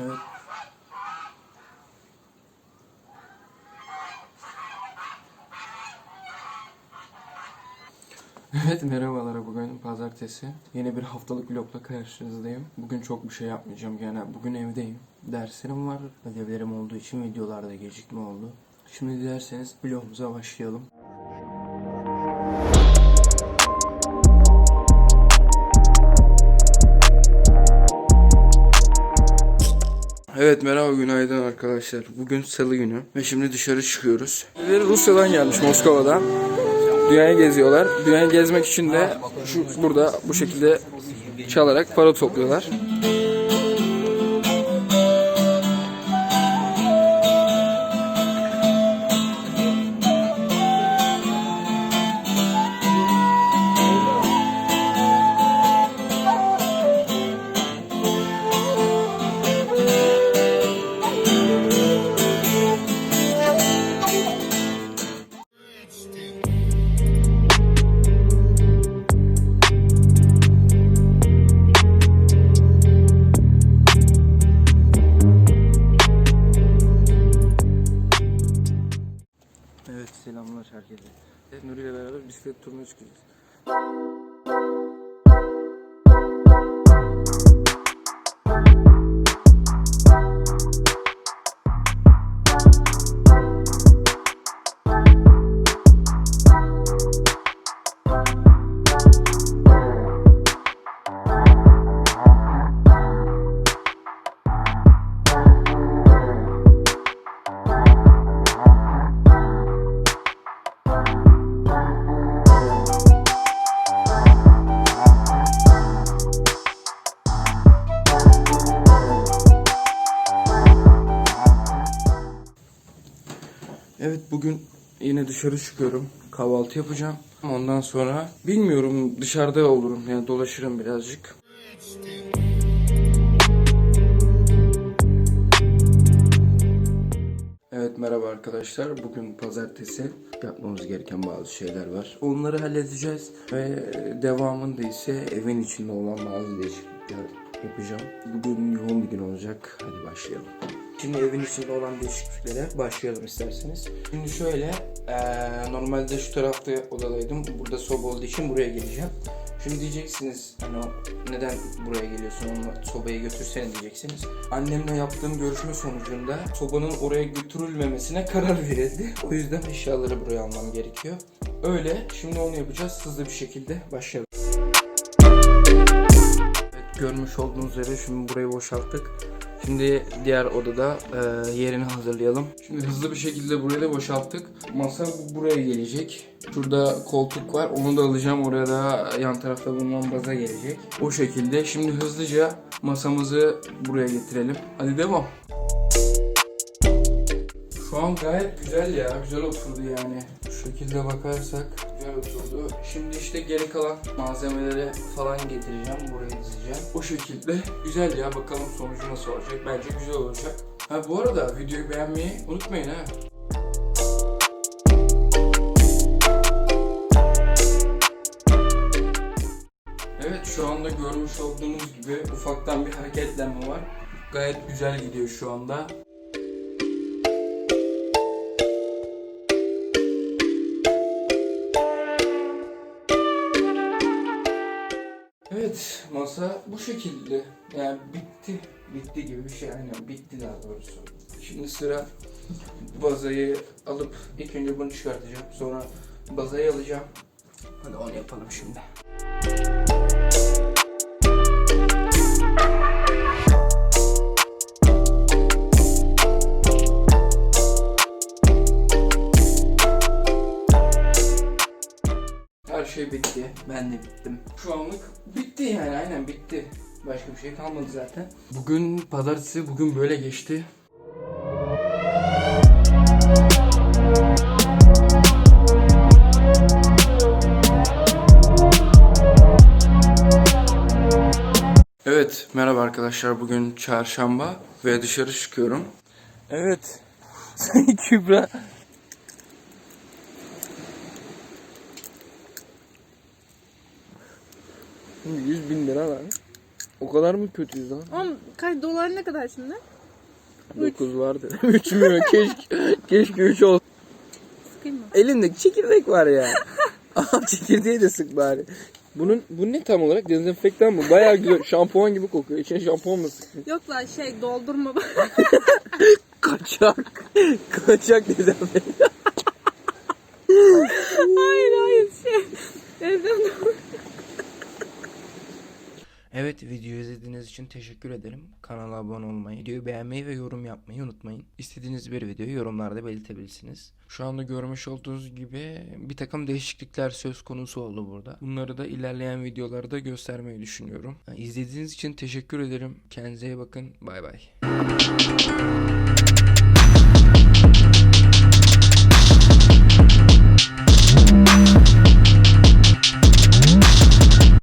Evet. Evet merhabalar bugün pazartesi. Yeni bir haftalık vlogla karşınızdayım. Bugün çok bir şey yapmayacağım yani bugün evdeyim. Derslerim var, ödevlerim olduğu için videolarda gecikme oldu. Şimdi dilerseniz vlogumuza başlayalım. Evet merhaba günaydın arkadaşlar. Bugün salı günü ve şimdi dışarı çıkıyoruz. Birileri Rusya'dan gelmiş Moskova'dan. Dünyayı geziyorlar. Dünyayı gezmek için de şu burada bu şekilde çalarak para topluyorlar. Selamlar herkese. Nuri ile beraber bisiklet turuna çıkacağız. Evet bugün yine dışarı çıkıyorum. Kahvaltı yapacağım. Ondan sonra bilmiyorum dışarıda olurum yani dolaşırım birazcık. Evet merhaba arkadaşlar. Bugün pazartesi. Yapmamız gereken bazı şeyler var. Onları halledeceğiz ve devamında ise evin içinde olan bazı değişiklikler yapacağım. Bugün yoğun bir gün olacak. Hadi başlayalım. Şimdi evin içinde olan değişikliklere başlayalım isterseniz. Şimdi şöyle, eee, normalde şu tarafta odadaydım. Burada soba olduğu için buraya geleceğim. Şimdi diyeceksiniz hani neden buraya geliyorsun onu sobaya götürsene diyeceksiniz. Annemle yaptığım görüşme sonucunda sobanın oraya götürülmemesine karar verildi. O yüzden eşyaları buraya almam gerekiyor. Öyle şimdi onu yapacağız hızlı bir şekilde başlayalım. Görmüş olduğunuz üzere şimdi burayı boşalttık. Şimdi diğer odada e, yerini hazırlayalım. Şimdi hızlı bir şekilde burayı da boşalttık. Masa bu- buraya gelecek. Şurada koltuk var. Onu da alacağım. Oraya da yan tarafta bulunan baza gelecek. O şekilde. Şimdi hızlıca masamızı buraya getirelim. Hadi devam. Şu an gayet güzel ya. Güzel oturdu yani. Şekilde bakarsak güzel. Şimdi işte geri kalan malzemeleri falan getireceğim. Buraya dizeceğim. O şekilde güzel ya. Bakalım sonucu nasıl olacak. Bence güzel olacak. Ha bu arada videoyu beğenmeyi unutmayın ha. Evet şu anda görmüş olduğunuz gibi ufaktan bir hareketlenme var. Gayet güzel gidiyor şu anda. Evet masa bu şekilde yani bitti bitti gibi bir şey aynen bitti daha doğrusu. Şimdi sıra bazayı alıp ilk önce bunu çıkartacağım sonra bazayı alacağım. Hadi onu yapalım şimdi. Her şey bitti. Ben de bittim. Şu anlık bitti yani aynen bitti. Başka bir şey kalmadı zaten. Bugün pazartesi bugün böyle geçti. Evet merhaba arkadaşlar bugün çarşamba ve dışarı çıkıyorum. Evet. Kübra. 100 bin lira var. O kadar mı kötüyüz lan? Oğlum kaç dolar ne kadar şimdi? Üç. 9 vardı. 3 mü? Keşke, keşke 3 olsun. Sıkayım mı? Elinde çekirdek var ya. Aha çekirdeği de sık bari. Bunun bu ne tam olarak? Dezenfektan mı? Bayağı güzel. Şampuan gibi kokuyor. İçine şampuan mı sıktın? Yok lan şey doldurma. Kaçak. Kaçak dezenfektan. hayır hayır şey. Evden Evet videoyu izlediğiniz için teşekkür ederim. Kanala abone olmayı, videoyu beğenmeyi ve yorum yapmayı unutmayın. İstediğiniz bir videoyu yorumlarda belirtebilirsiniz. Şu anda görmüş olduğunuz gibi bir takım değişiklikler söz konusu oldu burada. Bunları da ilerleyen videolarda göstermeyi düşünüyorum. İzlediğiniz için teşekkür ederim. Kendinize iyi bakın. Bay bay.